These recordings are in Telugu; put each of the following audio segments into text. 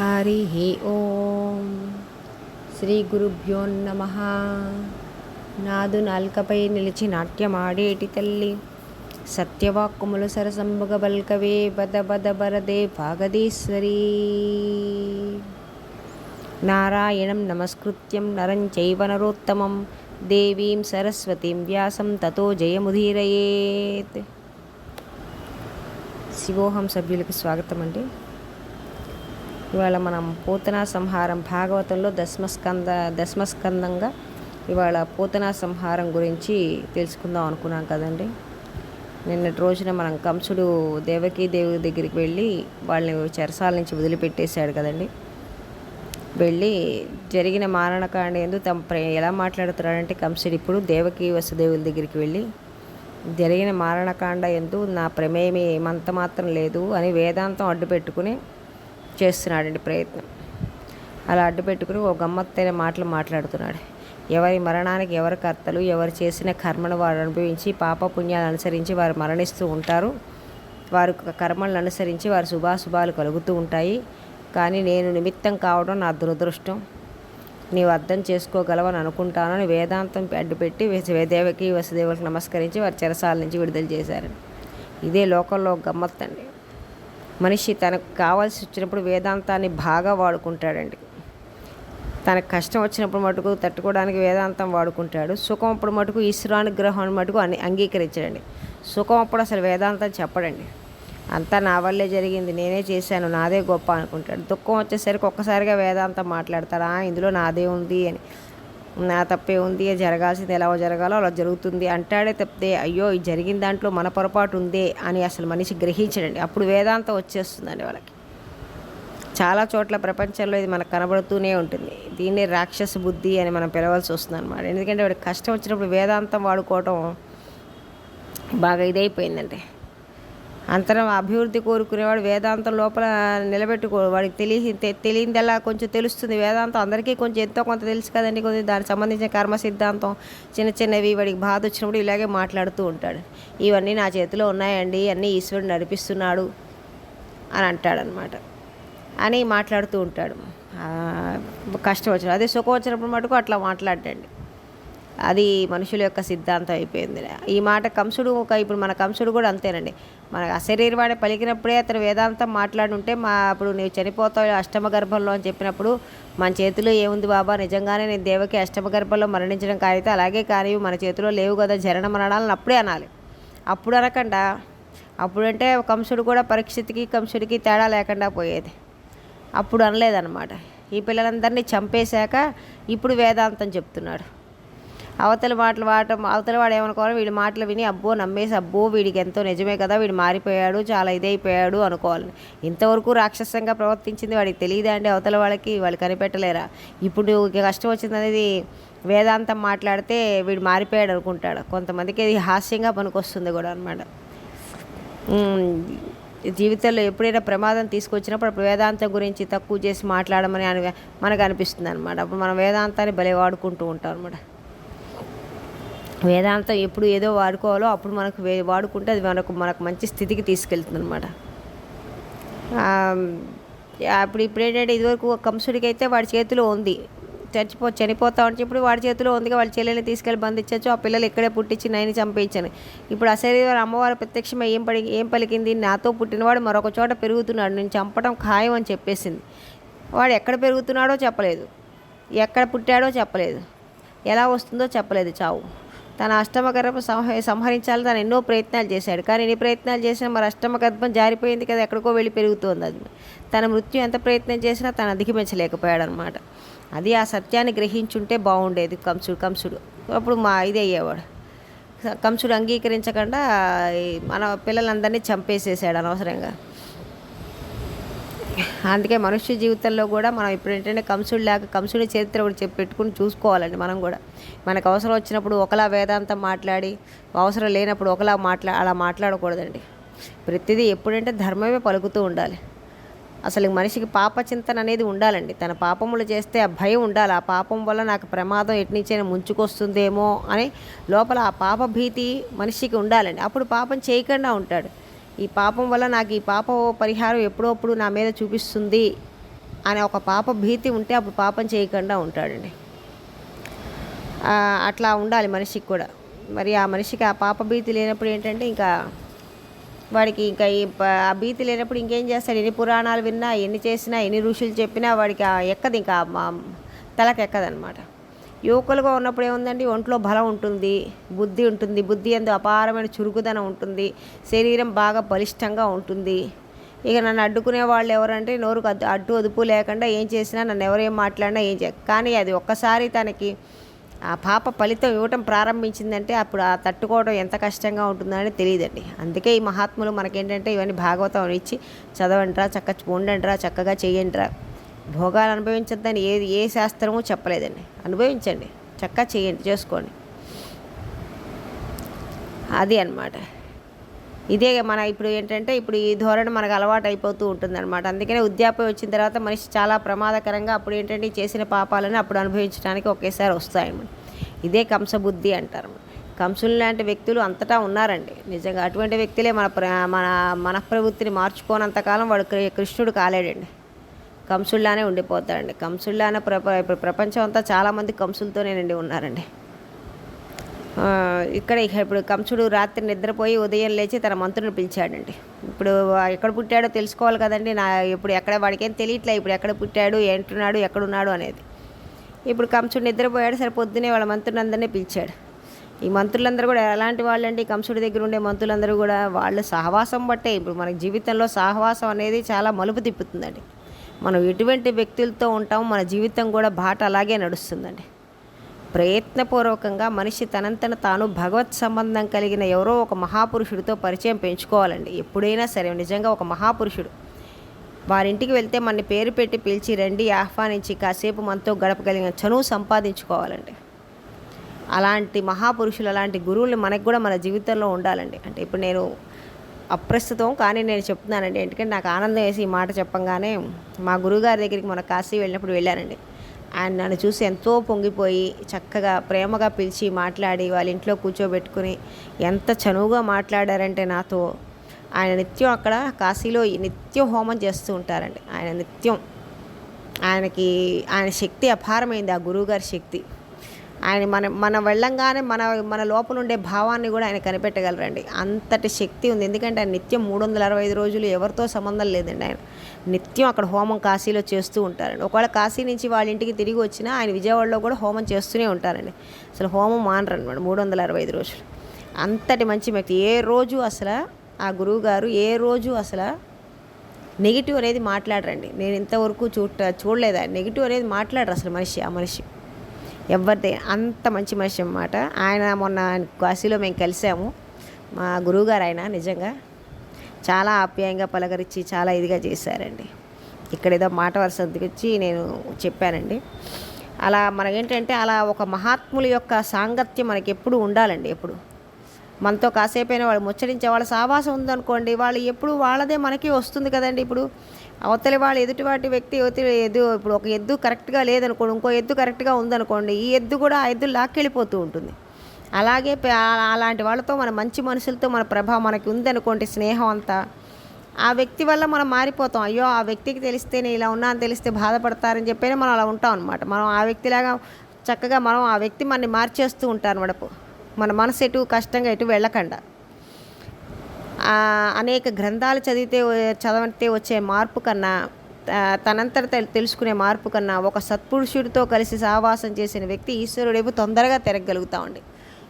హరి ఓం. శ్రీ గురుభ్యో నమ. నాదు నాల్కపై నిలిచి నాట్యమాడేటి తల్లి. సత్యవాక్కుములు సరసంబుగ బల్కవే బద బద బరదే భాగదీశ్వరీ. నారాయణం నమస్కృత్యం నరం చైవ నరోత్తమం. దేవీం సరస్వతీం వ్యాసం తతో జయముధీరయేత్ శివోహం సభ్యులకు స్వాగతం అండి ఇవాళ మనం పూతనా సంహారం భాగవతంలో దశమస్కంద దశమస్కందంగా ఇవాళ పూతనా సంహారం గురించి తెలుసుకుందాం అనుకున్నాం కదండి. నిన్నటి రోజున మనం కంసుడు దేవకీ దేవి దగ్గరికి వెళ్ళి వాళ్ళని చెరసాల నుంచి వదిలిపెట్టేశాడు కదండి. వెళ్ళి జరిగిన మారణకాండ ఎందు తమ ప్రే ఎలా మాట్లాడుతున్నాడంటే కంసుడు ఇప్పుడు దేవకీ వసుదేవుల దగ్గరికి వెళ్ళి జరిగిన మారణకాండ ఎందు నా ప్రమేయం ఏమంత మాత్రం లేదు అని వేదాంతం అడ్డు పెట్టుకుని చేస్తున్నాడండి ప్రయత్నం. అలా అడ్డు పెట్టుకుని ఓ గమ్మత్తైన మాటలు మాట్లాడుతున్నాడు. ఎవరి మరణానికి ఎవరి కర్తలు ఎవరు చేసిన కర్మను వారు అనుభవించి పాపపుణ్యాలు అనుసరించి వారు మరణిస్తూ ఉంటారు. వారు కర్మలను అనుసరించి వారి శుభాశుభాలు కలుగుతూ ఉంటాయి. కానీ నేను నిమిత్తం కావడం నా దురదృష్టం. నీవు అర్థం చేసుకోగలవని అనుకుంటానని వేదాంతం అడ్డుపెట్టి దేవకి వసుదేవులకు నమస్కరించి వారి చెరసాల నుంచి విడుదల చేశారు. ఇదే లోకంలో గమ్మత్తండి. మనిషి తనకు కావాల్సి వచ్చినప్పుడు వేదాంతాన్ని బాగా వాడుకుంటాడండి. తనకు కష్టం వచ్చినప్పుడు మటుకు తట్టుకోవడానికి వేదాంతం వాడుకుంటాడు. సుఖం అప్పుడు మటుకు ఈశ్వరానుగ్రహం మటుకు అని అంగీకరించడండి. సుఖం అప్పుడు అసలు వేదాంతం చెప్పడండి. అంతా నా వల్లే జరిగింది నేనే చేశాను నాదే గొప్ప అనుకుంటాడు. దుఃఖం వచ్చేసరికి ఒక్కసారిగా వేదాంతం మాట్లాడతాడు "ఆ, ఇందులో నాదే ఉంది అని. నా తప్పే ఉంది జరగాల్సింది ఎలా జరగాలో అలా జరుగుతుంది అంటాడే తప్పితే అయ్యో ఇది జరిగిన దాంట్లో మన పొరపాటు ఉందే అని అసలు మనిషి గ్రహించడండి. అప్పుడు వేదాంతం వచ్చేస్తుందండి వాళ్ళకి. చాలా చోట్ల ప్రపంచంలో ఇది మనకు కనబడుతూనే ఉంటుంది. దీన్నే రాక్షస బుద్ధి అని మనం పిలవాల్సి వస్తుంది అనమాట ఎందుకంటే వాడికి కష్టం వచ్చినప్పుడు వేదాంతం వాడుకోవటం బాగా ఇదైపోయిందండి. అంతరం అభివృద్ధి కోరుకునేవాడు వేదాంతం లోపల నిలబెట్టుకో వాడికి తెలియ తె- కొంచెం తెలుస్తుంది. వేదాంతం అందరికీ కొంచెం ఎంతో కొంత తెలుసు కదండి. కొంచెం దానికి సంబంధించిన కర్మ సిద్ధాంతం చిన్న చిన్నవి వాడికి బాధ వచ్చినప్పుడు ఇలాగే మాట్లాడుతూ ఉంటాడు. ఇవన్నీ నా చేతిలో ఉన్నాయండి. అన్నీ ఈశ్వరుడు నడిపిస్తున్నాడు అని అంటాడనమాట. అని మాట్లాడుతూ ఉంటాడు. కష్టం వచ్చినప్పుడు అదే సుఖం వచ్చినప్పుడు మటుకు అట్లా మాట్లాడండి అది మనుషుల యొక్క సిద్ధాంతం అయిపోయింది ఈ మాట కంసుడు ఒక ఇప్పుడు మన కంసుడు కూడా అంతేనండి. మన అశరీరవాడే పలికినప్పుడే అతను వేదాంతం మాట్లాడుంటే మా అప్పుడు నీవు చనిపోతావు అష్టమ గర్భంలో అని చెప్పినప్పుడు మన చేతిలో ఏముంది బాబా? నిజంగానే నేను దేవకి అష్టమ గర్భంలో మరణించడం కాగితే అలాగే కానీ మన చేతిలో లేవు కదా జరణ మరణాలను అప్పుడే అనాలి. అప్పుడు అనకుండా అప్పుడంటే కంసుడు కూడా పరీక్షిత్కి కంసుడికి తేడా లేకుండా పోయేది. అప్పుడు అనలేదన్నమాట. ఈ పిల్లలందరినీ చంపేశాక ఇప్పుడు వేదాంతం చెప్తున్నాడు. అవతల మాటలు వాడటం అవతల వాడు ఏమనుకోవాలి వీడి మాటలు విని అబ్బో నమ్మేసి అబ్బో వీడికి ఎంతో నిజమే కదా వీడు మారిపోయాడు చాలా ఇదైపోయాడు అనుకోవాలి. ఇంతవరకు రాక్షసంగా ప్రవర్తించింది వాడికి తెలియదా అండి అవతల వాళ్ళకి? వాళ్ళు కనిపెట్టలేరా? ఇప్పుడు కష్టం వచ్చింది అనేది వేదాంతం మాట్లాడితే వీడు మారిపోయాడు అనుకుంటాడు. కొంతమందికి ఇది హాస్యంగా పనికొస్తుంది కూడా అనమాట జీవితంలో ఎప్పుడైనా ప్రమాదం తీసుకొచ్చినప్పుడు అప్పుడు వేదాంతం గురించి తక్కువ చేసి మాట్లాడమని అని మనకు అనిపిస్తుంది అనమాట అప్పుడు మనం వేదాంతాన్ని భలే వాడుకుంటూ ఉంటాం అనమాట వేదాంతం ఎప్పుడు ఏదో వాడుకోవాలో అప్పుడు మనకు వే వాడుకుంటే అది మనకు మనకు మంచి స్థితికి తీసుకెళ్తుంది అనమాట అప్పుడు ఇప్పుడు ఏంటంటే ఇదివరకు ఒక కంసుడికి అయితే వాడి చేతిలో ఉంది. చచ్చిపో చనిపోతా ఉంటే ఇప్పుడు వాడి చేతిలో ఉంది వాళ్ళ చెల్లెల్ని తీసుకెళ్ళి బంధించవచ్చు ఆ పిల్లలు ఇక్కడే పుట్టించి నైని చంపేయించాను ఇప్పుడు అశరీర అమ్మవారు ప్రత్యక్షమై ఏం పడి ఏం పలికింది? నాతో పుట్టినవాడు మరొక చోట పెరుగుతున్నాడు నేను చంపడం ఖాయం అని చెప్పేసింది. వాడు ఎక్కడ పెరుగుతున్నాడో చెప్పలేదు. ఎక్కడ పుట్టాడో చెప్పలేదు. ఎలా వస్తుందో చెప్పలేదు చావు. తన అష్టమ గర్భం సంహ సంహరించాలని తను ఎన్నో ప్రయత్నాలు చేశాడు. కానీ ఎన్ని ప్రయత్నాలు చేసినా మరి అష్టమ గర్భం జారిపోయింది కదా ఎక్కడికో వెళ్ళి పెరుగుతోంది అది. తన మృత్యు ఎంత ప్రయత్నం చేసినా తను అధిగమించలేకపోయాడు అనమాట అది ఆ సత్యాన్ని గ్రహించుంటే బాగుండేది కంసుడు కంసుడు. అప్పుడు మా ఇది అయ్యేవాడు. కంసుడు అంగీకరించకుండా మన పిల్లలందరినీ చంపేసేసాడు అనవసరంగా. అందుకే మనుష్య జీవితంలో కూడా మనం ఇప్పుడు ఏంటంటే కంసుడు లేక కంసుడి చరిత్ర ఒకటి చెప్పి పెట్టుకుని చూసుకోవాలండి మనం కూడా. మనకు అవసరం వచ్చినప్పుడు ఒకలా వేదాంతం మాట్లాడి అవసరం లేనప్పుడు ఒకలా మాట్లా అలా మాట్లాడకూడదండి. ప్రతిదీ ఎప్పుడంటే ధర్మమే పలుకుతూ ఉండాలి. అసలు మనిషికి పాప చింతన అనేది ఉండాలండి. తన పాపములు చేస్తే ఆ భయం ఉండాలి. ఆ పాపం వల్ల నాకు ప్రమాదం ఎట్నించైనా ముంచుకొస్తుందేమో అని లోపల ఆ పాప భీతి మనిషికి ఉండాలండి. అప్పుడు పాపం చేయకుండా ఉంటాడు. ఈ పాపం వల్ల నాకు ఈ పాప పరిహారం ఎప్పుడప్పుడు నా మీద చూపిస్తుంది అనే ఒక పాప భీతి ఉంటే అప్పుడు పాపం చేయకుండా ఉంటాడండి. అట్లా ఉండాలి మనిషికి కూడా. మరి ఆ మనిషికి ఆ పాప భీతి లేనప్పుడు ఏంటంటే ఇంకా వాడికి ఇంకా ఈ ఆ భీతి లేనప్పుడు ఇంకేం చేస్తాడు? ఎన్ని పురాణాలు విన్నా ఎన్ని చేసినా ఎన్ని ఋషులు చెప్పినా వాడికి ఆ ఎక్కదు ఇంకా మా తలకు ఎక్కదనమాట యువకులుగా ఉన్నప్పుడు ఏముందండి? ఒంట్లో బలం ఉంటుంది బుద్ధి ఉంటుంది బుద్ధి ఎందు అపారమైన చురుకుదనం ఉంటుంది శరీరం బాగా బలిష్టంగా ఉంటుంది. ఇక నన్ను అడ్డుకునే వాళ్ళు ఎవరంటే నోరుకు అడ్డు అడ్డు అదుపు లేకుండా ఏం చేసినా నన్ను ఎవరేం మాట్లాడినా ఏం చే కానీ అది ఒక్కసారి తనకి ఆ పాప ఫలితం ఇవ్వటం ప్రారంభించిందంటే అప్పుడు ఆ తట్టుకోవడం ఎంత కష్టంగా ఉంటుందని తెలియదండి. అందుకే ఈ మహాత్ములు మనకేంటంటే ఇవన్నీ భాగవతం ఇచ్చి చదవండిరా చక్క ఉండండిరా చక్కగా చేయండిరా భోగాలు అనుభవించద్దని ఏది ఏ శాస్త్రమూ చెప్పలేదండి. అనుభవించండి. చక్కగా చేయండి చేసుకోండి. అది అన్నమాట. ఇదే మన ఇప్పుడు ఏంటంటే ఇప్పుడు ఈ ధోరణి మనకు అలవాటు అయిపోతూ ఉంటుందన్నమాట. అందుకనే ఉద్యాపం వచ్చిన తర్వాత మనిషి చాలా ప్రమాదకరంగా అప్పుడు ఏంటంటే చేసిన పాపాలను అప్పుడు అనుభవించడానికి ఒకేసారి వస్తాయన్నమాట. ఇదే కంసబుద్ధి అంటారు. కంసులు లాంటి వ్యక్తులు అంతటా ఉన్నారండి. నిజంగా అటువంటి వ్యక్తులే మన ప్ర మన మనఃప్రవృత్తిని మార్చుకోనంతకాలం వాడు కృ- కృష్ణుడు కాలేడండి. కంసుల్లానే ఉండిపోతాడండి. కంసుల్లానే ప్రప ఇప్పుడు ప్రపంచం అంతా చాలామంది కంసులతోనే నిండి ఉన్నారండి. ఇక్కడ ఇక ఇప్పుడు కంసుడు రాత్రి నిద్రపోయి ఉదయం లేచి తన మంత్రుని పిలిచాడండి. ఇప్పుడు ఎక్కడ పుట్టాడో తెలుసుకోవాలి కదండి. నా ఇప్పుడు ఎక్కడ వాడికేం తెలియట్లే. ఇప్పుడు ఎక్కడ పుట్టాడు ఏంటున్నాడు ఎక్కడున్నాడు అనేది. ఇప్పుడు కంసుడు నిద్రపోయాడు సరే పొద్దునే వాళ్ళ మంత్రులందరినీ పిలిచాడు. ఈ మంత్రులందరూ కూడా ఎలాంటి వాళ్ళండి? కంసుడి దగ్గర ఉండే మంత్రులందరూ కూడా వాళ్ళ సహవాసం బట్టే ఇప్పుడు మన జీవితంలో సహవాసం అనేది చాలా మలుపు తిప్పుతుందండి. మనం ఎటువంటి వ్యక్తులతో ఉంటామో మన జీవితం కూడా బాట అలాగే నడుస్తుందండి. ప్రయత్నపూర్వకంగా మనిషి తనంతన తాను భగవత్ సంబంధం కలిగిన ఎవరో ఒక మహాపురుషుడితో పరిచయం పెంచుకోవాలండి. ఎప్పుడైనా సరే నిజంగా ఒక మహాపురుషుడు. వారింటికి వెళ్తే మన పేరు పెట్టి పిలిచి రండి ఆహ్వానించి కాసేపు మనతో గడపగలిగిన చనువు సంపాదించుకోవాలండి. అలాంటి మహాపురుషులు అలాంటి గురువులు మనకు కూడా మన జీవితంలో ఉండాలండి. అంటే ఇప్పుడు నేను అప్రస్తుతం కానీ నేను చెప్తున్నానండి. ఎందుకంటే నాకు ఆనందం వేసి ఈ మాట చెప్పంగానే మా గురువుగారి దగ్గరికి మన కాశీ వెళ్ళినప్పుడు వెళ్ళానండి. ఆయన నన్ను చూసి ఎంతో పొంగిపోయి చక్కగా ప్రేమగా పిలిచి మాట్లాడి వాళ్ళ ఇంట్లో కూర్చోబెట్టుకుని ఎంత చనువుగా మాట్లాడారంటే నాతో. ఆయన నిత్యం అక్కడ కాశీలో నిత్యం హోమం చేస్తూ ఉంటారండి. ఆయన నిత్యం. ఆయనకి ఆయన శక్తి అపారమైంది ఆ గురువుగారి శక్తి. ఆయన మన మన వెళ్ళంగానే మన మన లోపల ఉండే భావాన్ని కూడా ఆయన కనిపెట్టగలరండి. అంతటి శక్తి ఉంది. ఎందుకంటే ఆయన నిత్యం మూడు వందల అరవై ఐదు రోజులు ఎవరితో సంబంధం లేదండి ఆయన. నిత్యం అక్కడ హోమం కాశీలో చేస్తూ ఉంటారండి. ఒకవేళ కాశీ నుంచి వాళ్ళ ఇంటికి తిరిగి వచ్చినా ఆయన విజయవాడలో కూడా హోమం చేస్తూనే ఉంటారండి. అసలు హోమం మానరనమాట మూడు వందల అరవై ఐదు రోజులు. అంతటి మంచి వ్యక్తి. ఏ రోజు అసలు ఆ గురువు గారు ఏ రోజు అసలు నెగిటివ్ అనేది మాట్లాడరండి. నేను ఇంతవరకు చూడ చూడలేదు ఆయన. నెగిటివ్ అనేది మాట్లాడరు అసలు మనిషి ఆ మనిషి. ఎవరిదే అంత మంచి మనిషి అన్నమాట. ఆయన మొన్న కాశీలో మేము కలిసాము. మా గురువుగారు ఆయన నిజంగా చాలా ఆప్యాయంగా పలకరించి చాలా ఇదిగా చేశారండి. ఇక్కడ ఏదో మాట వరుస వచ్చి నేను చెప్పానండి. అలా మనకేంటంటే అలా ఒక మహాత్ముల యొక్క సాంగత్యం మనకి ఎప్పుడు ఉండాలండి ఎప్పుడు. మనతో కాసేపైనా వాళ్ళు ముచ్చరించే వాళ్ళ సావాసం ఉందనుకోండి వాళ్ళు ఎప్పుడు వాళ్ళదే మనకి వస్తుంది కదండి ఇప్పుడు. అవతలి వాళ్ళు ఎదుటి వాటి వ్యక్తి యువతి ఎదు ఇప్పుడు ఒక ఎద్దు కరెక్ట్గా లేదనుకోండి ఇంకో ఎద్దు కరెక్ట్గా ఉందనుకోండి ఈ ఎద్దు కూడా ఆ ఎద్దు లాక్కెళ్ళిపోతూ ఉంటుంది. అలాగే అలాంటి వాళ్ళతో మన మంచి మనుషులతో మన ప్రభావం మనకి ఉందనుకోండి స్నేహం అంతా. ఆ వ్యక్తి వల్ల మనం మారిపోతాం. అయ్యో ఆ వ్యక్తికి తెలిస్తే నేను ఇలా ఉన్నా అని తెలిస్తే బాధపడతారని చెప్పి మనం అలా ఉంటాం అనమాట మనం ఆ వ్యక్తిలాగా చక్కగా మనం ఆ వ్యక్తి మనని మార్చేస్తూ ఉంటారు అనమాట మన మనసు ఎటు కష్టంగా ఎటు వెళ్ళకుండా. అనేక గ్రంథాలు చదివితే చదివితే వచ్చే మార్పు కన్నా ఆ, తనంతట తెలుసుకునే మార్పు కన్నా ఒక సత్పురుషుడితో కలిసి సహవాసం చేసిన వ్యక్తి ఈశ్వరుడేపు తొందరగా తిరగలుగుతామండి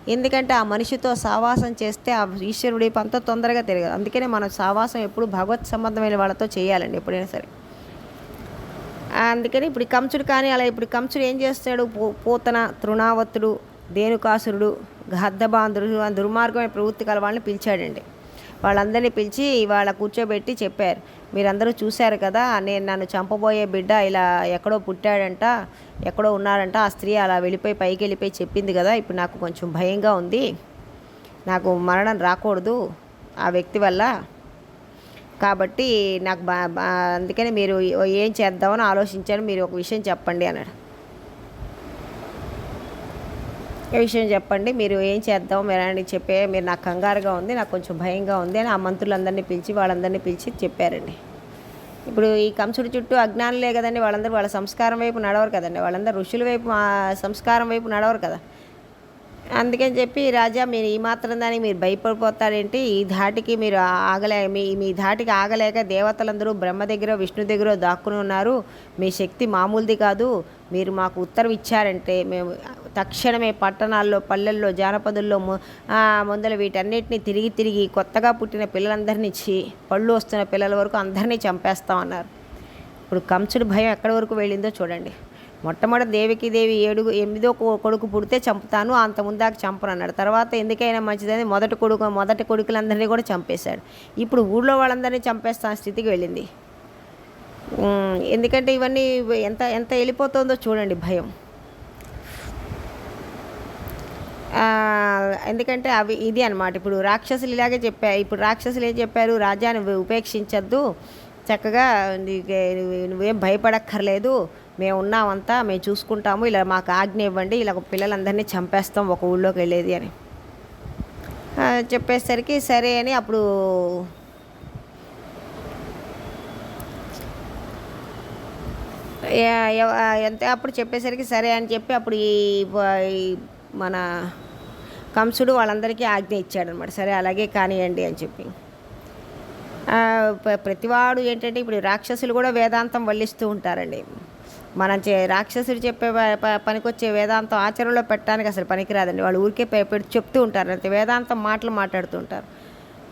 ఎందుకంటే ఆ మనిషితో సావాసం చేస్తే ఆ ఈశ్వరుడేపు అంత తొందరగా తిరగదు. అందుకనే మనం సావాసం ఎప్పుడు భగవత్ సంబంధమైన వాళ్ళతో చేయాలండి ఎప్పుడైనా సరే. అందుకని ఇప్పుడు కంసుడు కానీ అలా ఇప్పుడు కంసుడు ఏం చేస్తాడు? పూ- పూతన తృణావతుడు దేనుకాసురుడు గద్దబాంధుడు ఆ దుర్మార్గమైన ప్రవృత్తి కల వాళ్ళని పిలిచాడండి. వాళ్ళందరినీ పిలిచి ఇవాళ కూర్చోబెట్టి చెప్పారు. మీరందరూ చూశారు కదా నేను నన్ను చంపబోయే బిడ్డ ఇలా ఎక్కడో పుట్టాడంట ఎక్కడో ఉన్నాడంట ఆ స్త్రీ అలా వెళ్ళిపోయి పైకి వెళ్ళిపోయి చెప్పింది కదా ఇప్పుడు నాకు కొంచెం భయంగా ఉంది. నాకు మరణం రాకూడదు ఆ వ్యక్తి వల్ల. కాబట్టి నాకు అందుకని మీరు ఏం చేద్దామని ఆలోచించాను మీరు ఒక విషయం చెప్పండి అన్నాడు. ఏ విషయం చెప్పండి. మీరు ఏం చేద్దాం మీరు అని చెప్పే మీరు నాకు కంగారుగా ఉంది నాకు కొంచెం భయంగా ఉంది అని ఆ మంత్రులందరినీ పిలిచి వాళ్ళందరినీ పిలిచి చెప్పారండి. ఇప్పుడు ఈ కంసుడి చుట్టూ అజ్ఞానులే కదండి వాళ్ళందరూ వాళ్ళ సంస్కారం వైపు నడవరు కదండి. వాళ్ళందరూ ఋషుల వైపు సంస్కారం వైపు నడవరు కదా. అందుకని చెప్పి రాజా మీరు ఈ మాత్రం దానికి మీరు భయపడిపోతారేంటి? ఈ ధాటికి మీరు ఆగలే మీ మీ ధాటికి ఆగలేక దేవతలందరూ బ్రహ్మ దగ్గర విష్ణు దగ్గర దాక్కుని ఉన్నారు. మీ శక్తి మామూలుది కాదు. మీరు మాకు ఉత్తరం ఇచ్చారంటే మేము తక్షణమే పట్టణాల్లో పల్లెల్లో జానపదుల్లో ముందల వీటన్నిటిని తిరిగి తిరిగి కొత్తగా పుట్టిన పిల్లలందరినీ ఇచ్చి పళ్ళు వస్తున్న పిల్లల వరకు అందరినీ చంపేస్తామన్నారు. ఇప్పుడు కంసుడి భయం ఎక్కడి వరకు వెళ్ళిందో చూడండి. మొట్టమొదటి దేవికిదేవి ఏడుగు ఎనిమిదో కొడుకు పుడితే చంపుతాను అంత ముందాక చంపను అన్నాడు తర్వాత ఎందుకైనా మంచిదని మొదటి కొడుకు మొదటి కొడుకులందరినీ కూడా చంపేశాడు. ఇప్పుడు ఊళ్ళో వాళ్ళందరినీ చంపేస్తాను స్థితికి వెళ్ళింది. ఎందుకంటే ఇవన్నీ ఎంత ఎంత వెళ్ళిపోతుందో చూడండి భయం. ఎందుకంటే అవి ఇది అనమాట ఇప్పుడు రాక్షసులు ఇలాగే చెప్పారు ఇప్పుడు రాక్షసులు ఏం చెప్పారు? రాజ్యాన్ని ఉపేక్షించద్దు. చక్కగా నువ్వేం భయపడక్కర్లేదు. మేము ఉన్నామంతా మేము చూసుకుంటాము ఇలా మాకు ఆజ్ఞ ఇవ్వండి ఇలా పిల్లలందరినీ చంపేస్తాం ఒక ఊళ్ళోకి వెళ్ళేది అని. చెప్పేసరికి సరే అని అప్పుడు ఎంత అప్పుడు చెప్పేసరికి సరే అని చెప్పి అప్పుడు ఈ మన కంసుడు వాళ్ళందరికీ ఆజ్ఞ ఇచ్చాడనమాట. సరే అలాగే కానివ్వండి అని చెప్పి. ప్రతివాడు ఏంటంటే ఇప్పుడు రాక్షసులు కూడా వేదాంతం వల్లిస్తూ ఉంటారండి. మనం చే రాక్షసుడు చెప్పే పనికొచ్చే వేదాంతం ఆచరణలో పెట్టడానికి అసలు పనికిరాదండి. వాళ్ళు ఊరికే పెట్టి చెప్తూ ఉంటారు. అంతే. వేదాంతం మాటలు మాట్లాడుతూ ఉంటారు.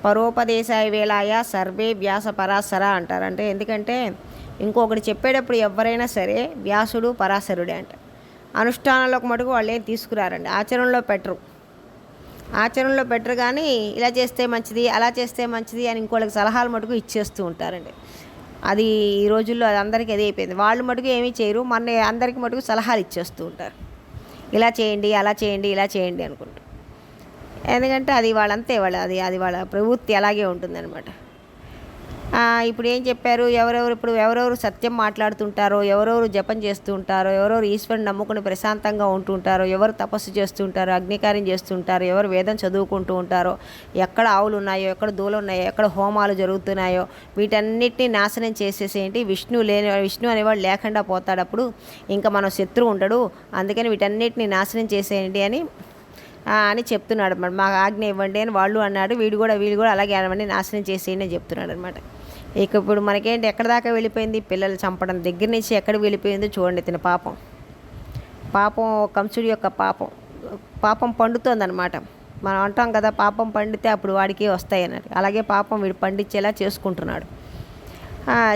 పరోపదేశాయ వేలాయ సర్వే వ్యాస పరాశర అంటారు. అంటే ఎందుకంటే ఇంకొకటి చెప్పేటప్పుడు ఎవరైనా సరే వ్యాసుడు పరాశరుడే అంట. అనుష్ఠానంలోకి మటుకు వాళ్ళు ఏం తీసుకురారండి? ఆచరణలో పెట్టరు. ఆచరణలో పెట్టరు కానీ ఇలా చేస్తే మంచిది అలా చేస్తే మంచిది అని ఇంకోళ్ళకి సలహాలు మటుకు ఇచ్చేస్తూ ఉంటారండి. అది ఈ రోజుల్లో అది అందరికీ అది అయిపోయింది. వాళ్ళు మటుకు ఏమీ చేయరు. మన అందరికీ మటుకు సలహాలు ఇచ్చేస్తూ ఉంటారు. ఇలా చేయండి అలా చేయండి ఇలా చేయండి అనుకుంటూ. ఎందుకంటే అది వాళ్ళంతే వాళ్ళ అది అది వాళ్ళ ప్రవృత్తి అలాగే ఉంటుందన్నమాట. ఇప్పుడు ఏం చెప్పారు? ఎవరెవరు ఇప్పుడు ఎవరెవరు సత్యం మాట్లాడుతుంటారో ఎవరెవరు జపం చేస్తుంటారో ఎవరెవరు ఈశ్వరుని నమ్ముకుని ప్రశాంతంగా ఉంటుంటారో ఎవరు తపస్సు చేస్తుంటారో అగ్నికార్యం చేస్తుంటారో ఎవరు వేదం చదువుకుంటూ ఉంటారో ఎక్కడ ఆవులు ఉన్నాయో ఎక్కడ దూలు ఉన్నాయో ఎక్కడ హోమాలు జరుగుతున్నాయో వీటన్నిటిని నాశనం చేసేసేంటి? విష్ణు లేని విష్ణు అనేవాడు లేకుండా పోతాడు అప్పుడు ఇంకా మన శత్రువు ఉండడు. అందుకని వీటన్నిటిని నాశనం చేసేయండి అని అని చెప్తున్నాడు అనమాట మాకు ఆజ్ఞ ఇవ్వండి అని వాళ్ళు అన్నాడు. వీడు కూడా వీళ్ళు కూడా అలాగే అనవండి నాశనం చేసేయండి అని చెప్తున్నాడు అనమాట ఇక ఇప్పుడు మనకేంటి? ఎక్కడ దాకా వెళ్ళిపోయింది? పిల్లలు చంపడం దగ్గర నుంచి ఎక్కడికి వెళ్ళిపోయిందో చూడండి తిన పాపం. పాపం కంసుడి యొక్క పాపం. పాపం పండుతోందనమాట మనం అంటాం కదా పాపం పండితే అప్పుడు వాడికి వస్తాయన్నది అలాగే పాపం వీడు పండించేలా చేసుకుంటున్నాడు.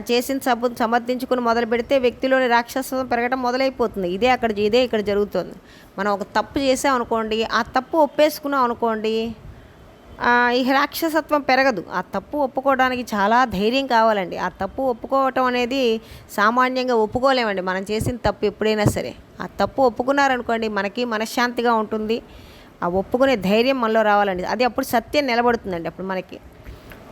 చేసిన సబ్బు సమర్థించుకుని మొదలు పెడితే వ్యక్తిలోని రాక్షసత్వం పెరగడం మొదలైపోతుంది. ఇదే అక్కడ ఇదే ఇక్కడ జరుగుతుంది. మనం ఒక తప్పు చేసాం అనుకోండి ఆ తప్పు ఒప్పేసుకున్నాం అనుకోండి ఈ రాక్షసత్వం పెరగదు. ఆ తప్పు ఒప్పుకోవడానికి చాలా ధైర్యం కావాలండి. ఆ తప్పు ఒప్పుకోవటం అనేది సామాన్యంగా ఒప్పుకోలేమండి. మనం చేసిన తప్పు ఎప్పుడైనా సరే. ఆ తప్పు ఒప్పుకున్నారనుకోండి మనకి మనశ్శాంతిగా ఉంటుంది. ఆ ఒప్పుకునే ధైర్యం మనలో రావాలండి. అది అప్పుడు సత్యం నిలబడుతుందండి అప్పుడు మనకి.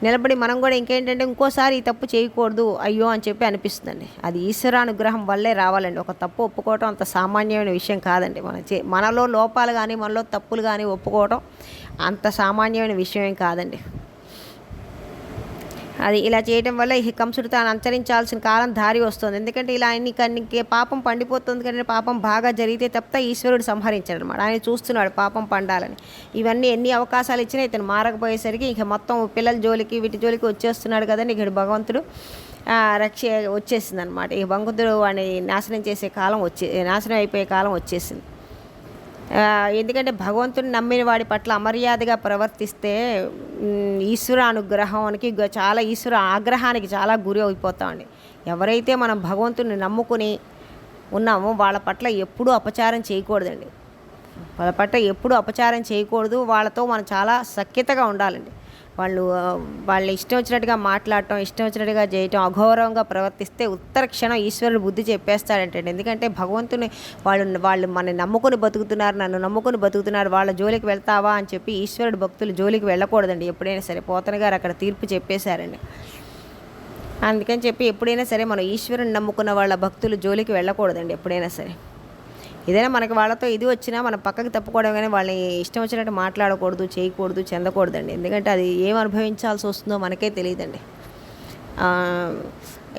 నిలబడి మనం కూడా ఇంకేంటంటే ఇంకోసారి ఈ తప్పు చేయకూడదు అయ్యో అని చెప్పి అనిపిస్తుందండి. అది ఈశ్వరానుగ్రహం వల్లే రావాలండి. ఒక తప్పు ఒప్పుకోవటం అంత సామాన్యమైన విషయం కాదండి. మన చే మనలో లోపాలు కానీ మనలో తప్పులు కానీ ఒప్పుకోవటం అంత సామాన్యమైన విషయం కాదండి. అది ఇలా చేయడం వల్ల ఈ కంసుడు తాను అనుసరించాల్సిన కాలం దారి వస్తుంది. ఎందుకంటే ఇలా ఆయన కన్నీ పాపం పండిపోతుంది కానీ పాపం బాగా జరిగితే తప్ప ఈశ్వరుడు సంహరించాడు అనమాట ఆయన చూస్తున్నాడు పాపం పండాలని. ఇవన్నీ ఎన్ని అవకాశాలు ఇచ్చినా ఇతను మారకపోయేసరికి ఇక మొత్తం పిల్లల జోలికి వీటి జోలికి వచ్చేస్తున్నాడు కదండి. ఇక్కడ భగవంతుడు రక్ష వచ్చేసింది అనమాట ఈ భగవంతుడు వాడిని నాశనం చేసే కాలం వచ్చే నాశనం అయిపోయే కాలం వచ్చేసింది. ఎందుకంటే భగవంతుని నమ్మిన వాడి పట్ల అమర్యాదగా ప్రవర్తిస్తే ఈశ్వర అనుగ్రహానికి చాలా ఈశ్వర ఆగ్రహానికి చాలా గురి అయిపోతామండి ఎవరైతే మనం భగవంతుని నమ్ముకుని ఉన్నామో వాళ్ళ పట్ల ఎప్పుడూ అపచారం చేయకూడదండి. వాళ్ళ పట్ల అపచారం చేయకూడదు. వాళ్ళతో మనం చాలా సఖ్యతగా ఉండాలండి. వాళ్ళు వాళ్ళ వాళ్ళు ఇష్టం వచ్చినట్టుగా మాట్లాడటం ఇష్టం వచ్చినట్టుగా చేయటం అఘోరంగా ప్రవర్తిస్తే ఉత్తర క్షణం ఈశ్వరుడు బుద్ధి చెప్పేస్తాడంటే ఎందుకంటే భగవంతుని వాళ్ళు వాళ్ళు మన నమ్ముకుని బతుకుతున్నారు నన్ను నమ్ముకుని బతుకుతున్నారు వాళ్ళ జోలికి వెళ్తావా అని చెప్పి ఈశ్వరుడు భక్తులు జోలికి వెళ్ళకూడదండి. ఎప్పుడైనా సరే పోతన గారు అక్కడ తీర్పు చెప్పేశారండి. అందుకని చెప్పి ఎప్పుడైనా సరే మనం ఈశ్వరుని నమ్ముకున్న వాళ్ళ భక్తులు జోలికి వెళ్ళకూడదండి ఎప్పుడైనా సరే. ఏదైనా మనకి వాళ్ళతో ఇది వచ్చినా మనం పక్కకి తప్పుకోవడం కానీ వాళ్ళని ఇష్టం వచ్చినట్టు మాట్లాడకూడదు చేయకూడదు చెందకూడదండి. ఎందుకంటే అది ఏం అనుభవించాల్సి వస్తుందో మనకే తెలియదండి.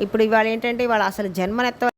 ఇప్పుడు ఇవాళ ఏంటంటే ఇవాళ అసలు జన్మనెత్త